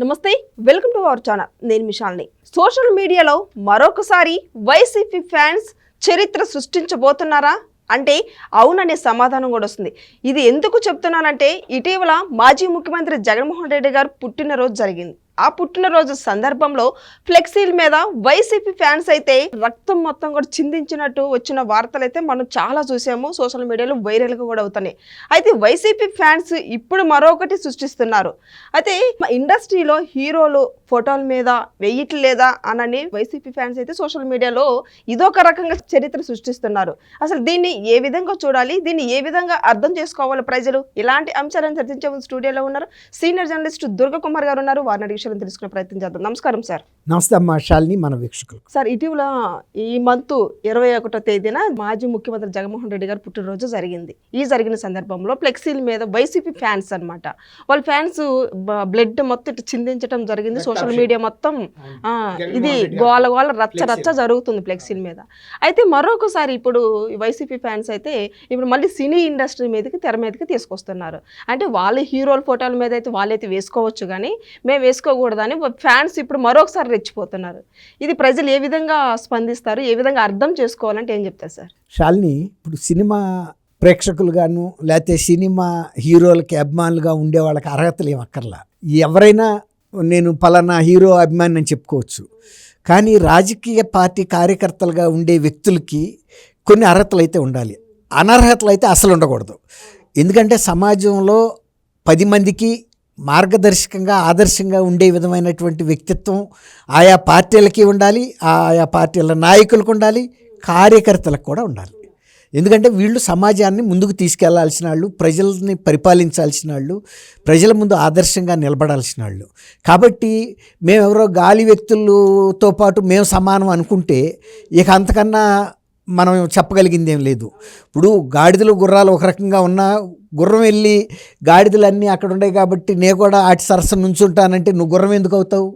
నమస్తే welcome to our channel. నేను మిషాల్ని. Social మీడియాలో మరొకసారి వైసీపీ ఫ్యాన్స్ చరిత్ర సృష్టించబోతున్నారా? అంటే అవుననే సమాధానం కూడా వస్తుంది. ఇది ఎందుకు చెప్తున్నానంటే ఇటీవల మాజీ ముఖ్యమంత్రి జగన్మోహన్ రెడ్డి గారు పుట్టినరోజు జరిగింది. ఆ పుట్టినరోజు సందర్భంలో ఫ్లెక్సీల మీద వైసీపీ ఫ్యాన్స్ అయితే రక్తం మొత్తం కూడా చిందించినట్టు వచ్చిన వార్తలు అయితే మనం చాలా చూసాము. సోషల్ మీడియాలో వైరల్గా కూడా అవుతున్నాయి. అయితే వైసీపీ ఫ్యాన్స్ ఇప్పుడు మరొకటి సృష్టిస్తున్నారు. అయితే ఇండస్ట్రీలో హీరోలు ఫోటోల మీద వెయ్యట్లేదా అనని వైసీపీ ఫ్యాన్స్ అయితే సోషల్ మీడియాలో ఇదొక రకంగా చరిత్ర సృష్టిస్తున్నారు. అసలు దీన్ని ఏ విధంగా చూడాలి? దీన్ని ఏ విధంగా అర్థం చేసుకోవాలి ప్రజలు? ఇలాంటి అంశాలను చర్చించే స్టూడియోలో ఉన్నారు. సీనియర్ జర్నలిస్ట్ దుర్గకుమార్ గారు ఉన్నారు. వారిని అడిగి విషయాలను తెలుసుకునే ప్రయత్నం చేద్దాం. నమస్కారం సార్. నమస్తే అమ్మ శాలిని మన వీక్షకులకు సార్ ఇటీవల ఈ మంత్ ఇరవై ఒకటో తేదీన మాజీ ముఖ్యమంత్రి జగన్మోహన్ రెడ్డి గారు పుట్టినరోజు జరిగింది. ఈ జరిగిన సందర్భంలో ఫ్లెక్సీల మీద వైసీపీ ఫ్యాన్స్ అన్నమాట. వాళ్ళ ఫ్యాన్స్ బ్లడ్ మొత్తం ఇట్లా చిందించడం జరిగింది. సోషల్ మీడియా మొత్తం ఆ, ఇది గోల గోల రచ్చ రచ్చ జరుగుతుంది ఫ్లెక్సీల మీద. అయితే మరొకసారి ఇప్పుడు ఈ వైసీపీ ఫ్యాన్స్ అయితే ఇప్పుడు మళ్ళీ సినీ ఇండస్ట్రీ మీదకి తెర మీదకి తీసుకొస్తున్నారు. అంటే వాళ్ళ హీరోల ఫోటోల మీద అయితే వాళ్ళైతే వేసుకోవచ్చు కానీ మేము వేసుకోకూడదని ఫ్యాన్స్ ఇప్పుడు మరొకసారి రెచ్చిపోతున్నారు. ఇది ప్రజలు ఏ విధంగా స్పందిస్తారు ఏ విధంగా అర్థం చేసుకోవాలంటే ఏం చెప్తారు సార్? శాలిని ఇప్పుడు సినిమా ప్రేక్షకులుగాను లేకపోతే సినిమా హీరోలకి అభిమానులుగా ఉండే వాళ్ళకి అర్హతలు ఏం అక్కర్లా? ఎవరైనా నేను పలానా హీరో అభిమాని అని చెప్పుకోవచ్చు. కానీ రాజకీయ పార్టీ కార్యకర్తలుగా ఉండే వ్యక్తులకి కొన్ని అర్హతలు అయితే ఉండాలి. అనర్హతలు అయితే అసలు ఉండకూడదు. ఎందుకంటే సమాజంలో పది మందికి మార్గదర్శకంగా ఆదర్శంగా ఉండే విధమైనటువంటి వ్యక్తిత్వం ఆయా పార్టీలకి ఉండాలి ఆయా పార్టీల నాయకులకు ఉండాలి కార్యకర్తలకు కూడా ఉండాలి. ఎందుకంటే వీళ్ళు సమాజాన్ని ముందుకు తీసుకెళ్ళాల్సిన వాళ్ళు ప్రజల్ని పరిపాలించాల్సిన వాళ్ళు ప్రజల ముందు ఆదర్శంగా నిలబడాల్సిన వాళ్ళు. కాబట్టి మేమెవరో గాలి వ్యక్తులతో పాటు మేము సమానం అనుకుంటే ఇక అంతకన్నా మనం చెప్పగలిగింది ఏం లేదు. ఇప్పుడు గాడిదలు గుర్రాలు ఒక రకంగా ఉన్నా గుర్రం వెళ్ళి గాడిదలన్నీ అక్కడ ఉన్నాయి కాబట్టి నేను కూడా ఆటి సరస్సు నుంచుంటానంటే నువ్వు గుర్రం ఎందుకు అవుతావు?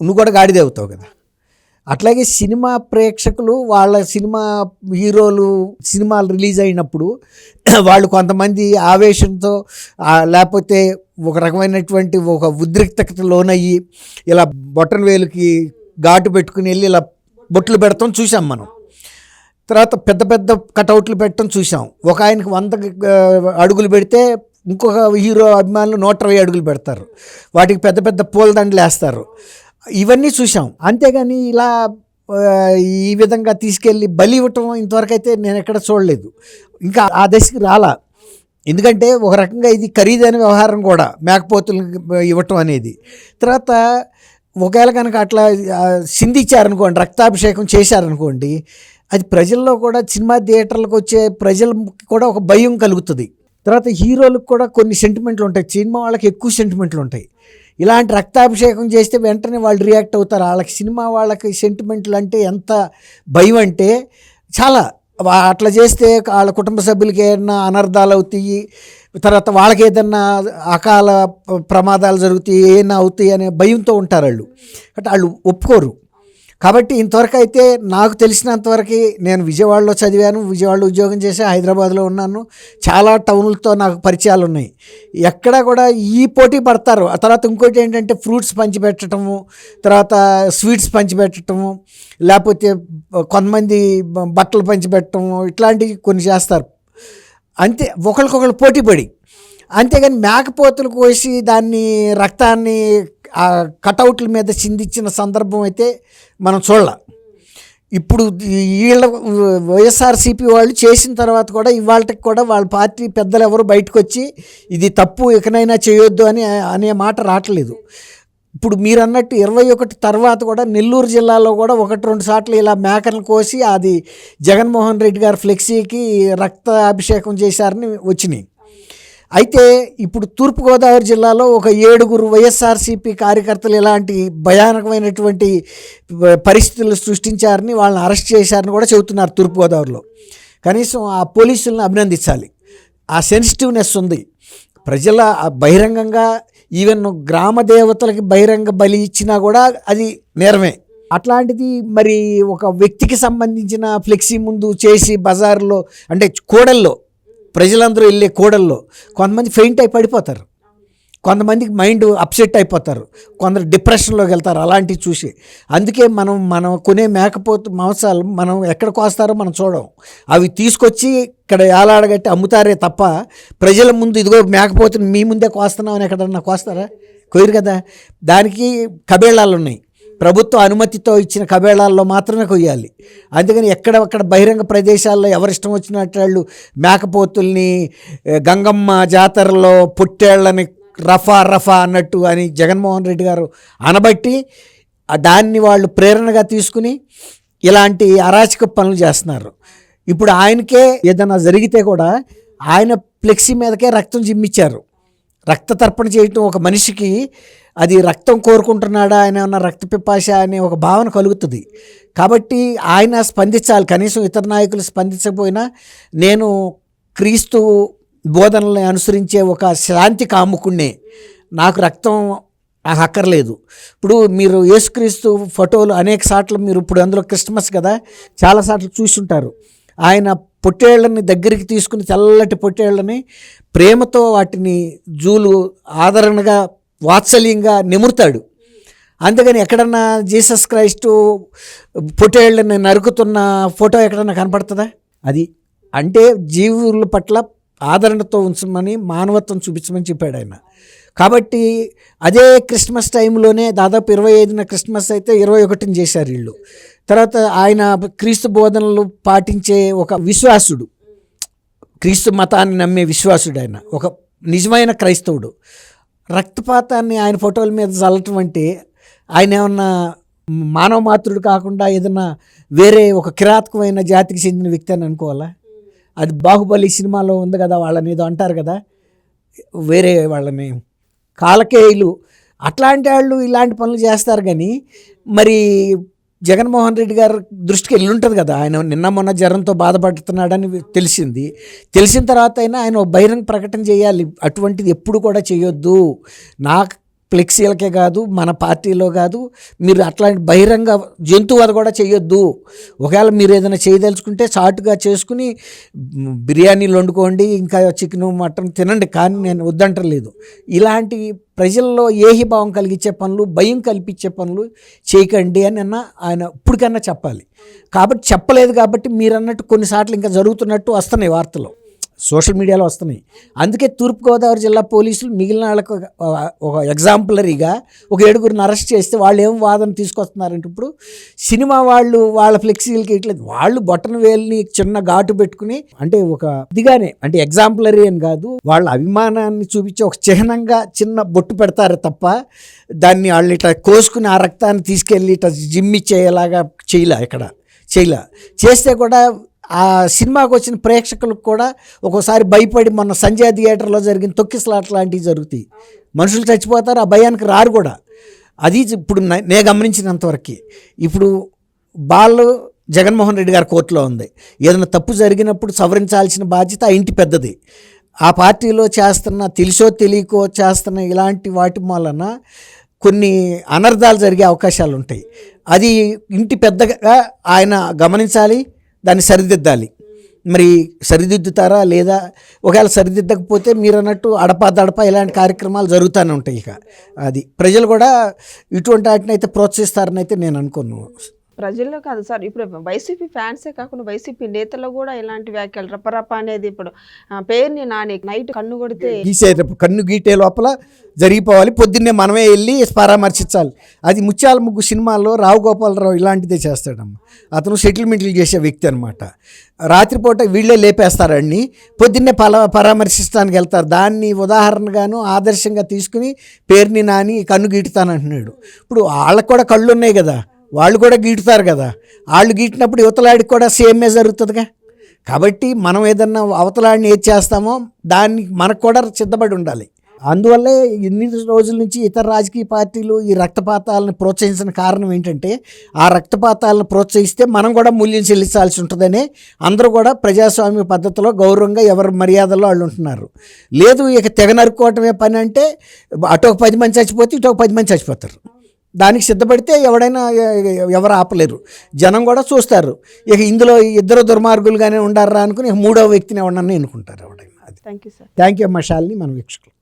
నువ్వు కూడా గాడిదే అవుతావు కదా. అట్లాగే సినిమా ప్రేక్షకులు వాళ్ళ సినిమా హీరోలు సినిమాలు రిలీజ్ అయినప్పుడు వాళ్ళు కొంతమంది ఆవేశంతో లేకపోతే ఒక రకమైనటువంటి ఒక ఉద్రిక్తత లోనయ్యి ఇలా బొట్టన్ వేలుకి ఘాటు పెట్టుకుని వెళ్ళి ఇలా బొట్లు పెడతాం చూసాం మనం. తర్వాత పెద్ద పెద్ద కటౌట్లు పెట్టడం చూసాం ఒక ఆయనకి వంద అడుగులు పెడితే ఇంకొక హీరో అభిమానులు నూట ఇరవై అడుగులు పెడతారు. వాటికి పెద్ద పెద్ద పూలదండలు వేస్తారు. ఇవన్నీ చూసాం అంతేగాని ఇలా ఈ విధంగా తీసుకెళ్ళి బలి ఇవ్వటం ఇంతవరకు అయితే నేను ఎక్కడ చూడలేదు. ఇంకా ఆ దశకి రాలా. ఎందుకంటే ఒక రకంగా ఇది ఖరీదైన వ్యవహారం కూడా మేకపోతులు ఇవ్వటం అనేది. తర్వాత ఒకవేళ కనుక అట్లా ఆ, సింధించారనుకోండి రక్తాభిషేకం చేశారనుకోండి అది ప్రజల్లో కూడా సినిమా థియేటర్లకు వచ్చే ప్రజలకు కూడా ఒక భయం కలుగుతుంది. తర్వాత హీరోలకు కూడా కొన్ని సెంటిమెంట్లు ఉంటాయి. సినిమా వాళ్ళకి ఎక్కువ సెంటిమెంట్లు ఉంటాయి. ఇలాంటి రక్తాభిషేకం చేస్తే వెంటనే వాళ్ళు రియాక్ట్ అవుతారు. వాళ్ళకి సినిమా వాళ్ళకి సెంటిమెంట్లు అంటే ఎంత భయం అంటే చాలా. అట్లా చేస్తే వాళ్ళ కుటుంబ సభ్యులకి ఏదైనా అనర్థాలు అవుతాయి. తర్వాత వాళ్ళకి ఏదన్నా అకాల ప్రమాదాలు జరుగుతాయి ఏమైనా అవుతాయి అనే భయంతో ఉంటారు వాళ్ళు. అంటే వాళ్ళు ఒప్పుకోరు. కాబట్టి ఇంతవరకు అయితే నాకు తెలిసినంతవరకు నేను విజయవాడలో చదివాను విజయవాడలో ఉద్యోగం చేసి హైదరాబాద్లో ఉన్నాను. చాలా టౌన్లతో నాకు పరిచయాలు ఉన్నాయి. ఎక్కడ కూడా ఈ పోటీ పడతారు. ఆ తర్వాత ఇంకోటి ఏంటంటే ఫ్రూట్స్ పంచిపెట్టడము తర్వాత స్వీట్స్ పంచిపెట్టడము లేకపోతే కొంతమంది బట్టలు పంచిపెట్టడము ఇట్లాంటివి కొన్ని చేస్తారు. అంతే ఒకరికొకరు పోటీ పడి అంతేగాని మేకపోతులు కోసి దాన్ని రక్తాన్ని ఆ కటౌట్ల మీద చిందించిన సందర్భం అయితే మనం చూడాల. ఇప్పుడు వీళ్ళ వైఎస్ఆర్సీపీ వాళ్ళు చేసిన తర్వాత కూడా ఇవాళకి కూడా వాళ్ళ పార్టీ పెద్దలు ఎవరు బయటకు వచ్చి ఇది తప్పు ఇకనైనా చేయొద్దు అని అనే మాట రావట్లేదు. ఇప్పుడు మీరు అన్నట్టు ఇరవై ఒకటి తర్వాత కూడా నెల్లూరు జిల్లాలో కూడా ఒకటి రెండు సార్లు ఇలా మేకను కోసి అది జగన్మోహన్ రెడ్డి గారి ఫ్లెక్సీకి రక్త అభిషేకం చేశారని వచ్చినాయి. అయితే ఇప్పుడు తూర్పుగోదావరి జిల్లాలో ఒక ఏడుగురు వైఎస్ఆర్సీపీ కార్యకర్తలు ఇలాంటి భయానకమైనటువంటి పరిస్థితులు సృష్టించారని వాళ్ళని అరెస్ట్ చేశారని కూడా చెబుతున్నారు తూర్పుగోదావరిలో. కనీసం ఆ పోలీసులను అభినందించాలి. ఆ సెన్సిటివ్నెస్ ఉంది. ప్రజల ఆ బహిరంగంగా ఈవెన్ గ్రామ దేవతలకి బహిరంగ బలి ఇచ్చినా కూడా అది నేరమే. అట్లాంటిది మరి ఒక వ్యక్తికి సంబంధించిన ఫ్లెక్సీ ముందు చేసి బజార్లో అంటే కోడల్లో ప్రజలందరూ వెళ్ళే కూడల్లో కొంతమంది ఫెయింట్ అయి పడిపోతారు. కొంతమందికి మైండ్ అప్సెట్ అయిపోతారు. కొందరు డిప్రెషన్లోకి వెళ్తారు. అలాంటివి చూసి. అందుకే మనం మనం కొనే మేకపోతు మాంసాలు మనం ఎక్కడ కోస్తారో మనం చూడం. అవి తీసుకొచ్చి ఇక్కడ ఏలాడగట్టి అమ్ముతారే తప్ప ప్రజల ముందు ఇదిగో మేకపోతుని మీ ముందే కోస్తున్నాం అని ఎక్కడన్నా కోస్తారా? కోయరు కదా? దానికి కబేళాలు ఉన్నాయి. ప్రభుత్వ అనుమతితో ఇచ్చిన కబేళాల్లో మాత్రమే కొయ్యాలి. అందుకని ఎక్కడక్కడ బహిరంగ ప్రదేశాల్లో ఎవరిష్టం వచ్చినట్టు వాళ్ళు మేకపోతుల్ని గంగమ్మ జాతరలో పొట్టేళ్ళని రఫా రఫా అన్నట్టు అని జగన్మోహన్ రెడ్డి గారు అనబట్టి దాన్ని వాళ్ళు ప్రేరణగా తీసుకుని ఇలాంటి అరాచక పనులు చేస్తున్నారు. ఇప్పుడు ఆయనకే ఏదైనా జరిగితే కూడా ఆయన ఫ్లెక్సీ మీదకే రక్తం జిమ్మిచ్చారు. రక్త తర్పణ చేయటం ఒక మనిషికి అది రక్తం కోరుకుంటున్నాడా ఆయన ఏమన్నా రక్త పిపాష అనే ఒక భావన కలుగుతుంది. కాబట్టి ఆయన స్పందించాలి కనీసం ఇతర నాయకులు స్పందించకపోయినా నేను క్రీస్తు బోధనల్ని అనుసరించే ఒక శాంతి కాముకుణ్ణే. నాకు రక్తం నాకు అక్కర్లేదు. ఇప్పుడు మీరు యేసుక్రీస్తు ఫోటోలు అనేక సార్లు మీరు ఇప్పుడు అందులో క్రిస్మస్ కదా చాలా సార్లు చూసుంటారు. ఆయన పొట్టేళ్ళని దగ్గరికి తీసుకుని తెల్లటి పొట్టేళ్ళని ప్రేమతో వాటిని జూలు ఆదరణగా వాత్సల్యంగా నిమురుతాడు. అందుకని ఎక్కడన్నా జీసస్ క్రైస్టు పొట్టేళ్ళని నరుకుతున్న ఫోటో ఎక్కడన్నా కనపడుతుందా? అది అంటే జీవుల పట్ల ఆదరణతో ఉంచమని మానవత్వం చూపించమని చెప్పాడు ఆయన. కాబట్టి అదే క్రిస్మస్ టైంలోనే దాదాపు ఇరవై ఐదున క్రిస్మస్ అయితే ఇరవై ఒకటిని చేశారు వీళ్ళు. తర్వాత ఆయన క్రీస్తు బోధనలు పాటించే ఒక విశ్వాసుడు. క్రీస్తు మతాన్ని నమ్మే విశ్వాసుడు ఆయన. ఒక నిజమైన క్రైస్తవుడు. రక్తపాతాన్ని ఆయన ఫోటోల మీద చల్లటం అంటే ఆయన ఏమన్నా మానవ మాతృడు కాకుండా ఏదన్నా వేరే ఒక కిరాతకమైన జాతికి చెందిన వ్యక్తి అని అనుకోవాలా? అది బాహుబలి సినిమాలో ఉంది కదా వాళ్ళని ఏదో అంటారు కదా వేరే వాళ్ళని. కాలకేయులు అట్లాంటి వాళ్ళు ఇలాంటి పనులు చేస్తారు కానీ మరి జగన్మోహన్ రెడ్డి గారి దృష్టికి వెళ్ళి ఉంటుంది కదా. ఆయన నిన్న మొన్న జ్వరంతో బాధపడుతున్నాడని తెలిసింది. తెలిసిన తర్వాత అయినా ఆయన బహిరంగ ప్రకటన చేయాలి. అటువంటిది ఎప్పుడు కూడా చేయొద్దు. నాకు ఫ్లెక్సీలకే కాదు మన పార్టీలో కాదు మీరు అట్లాంటి బహిరంగ జంతువు అది కూడా చేయొద్దు. ఒకవేళ మీరు ఏదైనా చేయదలుచుకుంటే షార్ట్గా చేసుకుని బిర్యానీలు వండుకోండి ఇంకా చికెన్ మటన్ తినండి కానీ నేను వద్దంటలేదు. ఇలాంటి ప్రజల్లో ఏహిభావం కలిగించే పనులు భయం కల్పించే పనులు చేయకండి అని అన్న ఆయన ఇప్పటికన్నా చెప్పాలి. కాబట్టి చెప్పలేదు కాబట్టి మీరు అన్నట్టు కొన్నిసార్లు ఇంకా జరుగుతున్నట్టు వస్తున్నాయి వార్తలు. సోషల్ మీడియాలో వస్తున్నాయి. అందుకే తూర్పుగోదావరి జిల్లా పోలీసులు మిగిలిన వాళ్ళకు ఒక- ఎగ్జాంపులరీగా ఒక ఏడుగురిని అరెస్ట్ చేస్తే వాళ్ళు ఏం వాదన తీసుకొస్తున్నారంటే ఇప్పుడు సినిమా వాళ్ళు వాళ్ళ ఫ్లెక్సీలకి ఇట్లేదు. వాళ్ళు బొట్టన వేలిని చిన్న ఘాటు పెట్టుకుని అంటే ఒక ఇదిగానే అంటే ఎగ్జాంపులరీ అని కాదు వాళ్ళ అభిమానాన్ని చూపించి ఒక చిహ్నంగా చిన్న బొట్టు పెడతారు తప్ప దాన్ని వాళ్ళు ఇట్లా కోసుకుని ఆ రక్తాన్ని తీసుకెళ్ళి ఇట్లా జిమ్మి చేయలాగా చేయలే ఇక్కడ చేయలే. చేస్తే కూడా ఆ సినిమాకి వచ్చిన ప్రేక్షకులకు కూడా ఒక్కోసారి భయపడి మొన్న సంజయ్ థియేటర్లో జరిగిన తొక్కిసలాట్ లాంటివి జరుగుతాయి. మనుషులు చచ్చిపోతారు ఆ భయానికి రారు కూడా. అది ఇప్పుడు నే- నేను గమనించినంతవరకు ఇప్పుడు బాలు జగన్మోహన్ రెడ్డి గారి కోర్టులో ఉంది. ఏదైనా తప్పు జరిగినప్పుడు సవరించాల్సిన బాధ్యత ఆ ఇంటి పెద్దది. ఆ పార్టీలో చేస్తున్న తెలిసో తెలియకో చేస్తున్న ఇలాంటి వాటి వలన కొన్ని అనర్థాలు జరిగే అవకాశాలు ఉంటాయి. అది ఇంటి పెద్దగా ఆయన గమనించాలి దాన్ని సరిదిద్దాలి. మరి సరిదిద్దుతారా లేదా ఒకవేళ సరిదిద్దకపోతే మీరు అన్నట్టు అడపా దడప ఇలాంటి కార్యక్రమాలు జరుగుతూనే ఉంటాయి ఇక. అది ప్రజలు కూడా ఇటువంటి వాటిని అయితే ప్రోత్సహిస్తారని అయితే నేను అనుకున్నాను ప్రజల్లో కాదు. సార్ ఇప్పుడు వైసీపీ ఫ్యాన్సే కాకుండా వైసీపీ నేతలు కూడా ఇలాంటి వ్యాఖ్యలు రపరప అనేది ఇప్పుడు పేరుని నాని నైట్ కన్ను కొడితే గీసేటప్పుడు కన్ను గీటే లోపల జరిగిపోవాలి. పొద్దున్నే మనమే వెళ్ళి పరామర్శించాలి. అది ముత్యాల ముగ్గు సినిమాల్లో రావు గోపాలరావు ఇలాంటిదే చేస్తాడమ్మ. అతను సెటిల్మెంట్లు చేసే వ్యక్తి అనమాట రాత్రిపూట వీళ్ళే లేపేస్తారండి పొద్దున్నే పల పరామర్శిస్తానికి వెళ్తారు. దాన్ని ఉదాహరణగాను ఆదర్శంగా తీసుకుని పేరుని నాని కన్ను గీటుతానంటున్నాడు. ఇప్పుడు వాళ్ళకు కూడా కళ్ళు ఉన్నాయి కదా. వాళ్ళు కూడా గీటుతారు కదా. వాళ్ళు గీటినప్పుడు యువతలాడికి కూడా సేమే జరుగుతుందిగా. కాబట్టి మనం ఏదన్నా అవతలాడిని ఏది చేస్తామో దాన్ని మనకు కూడా సిద్ధపడి ఉండాలి. అందువల్లే ఇన్ని రోజుల నుంచి ఇతర రాజకీయ పార్టీలు ఈ రక్తపాతాలను ప్రోత్సహించిన కారణం ఏంటంటే ఆ రక్తపాతాలను ప్రోత్సహిస్తే మనం కూడా మూల్యం చెల్లించాల్సి ఉంటుందని అందరూ కూడా ప్రజాస్వామ్య పద్ధతిలో గౌరవంగా ఎవరి మర్యాదల్లో వాళ్ళు ఉంటున్నారు. లేదు ఇక తెగ నరుక్కోవటమే పని అంటే అటు ఒక పది మంది చచ్చిపోతే ఇటు ఒక పది మంది చచ్చిపోతారు. దానికి సిద్ధపడితే ఎవడైనా ఎవరు ఆపలేరు. జనం కూడా చూస్తారు. ఇక ఇందులో ఇద్దరు దుర్మార్గులుగానే ఉండారా అనుకుని ఇక మూడో వ్యక్తిని ఎవడన్నా ఎన్నుకుంటారు ఎవడైనా. అది. Thank you sir thank you అమ్మ శాలిని మన వీక్షకులు.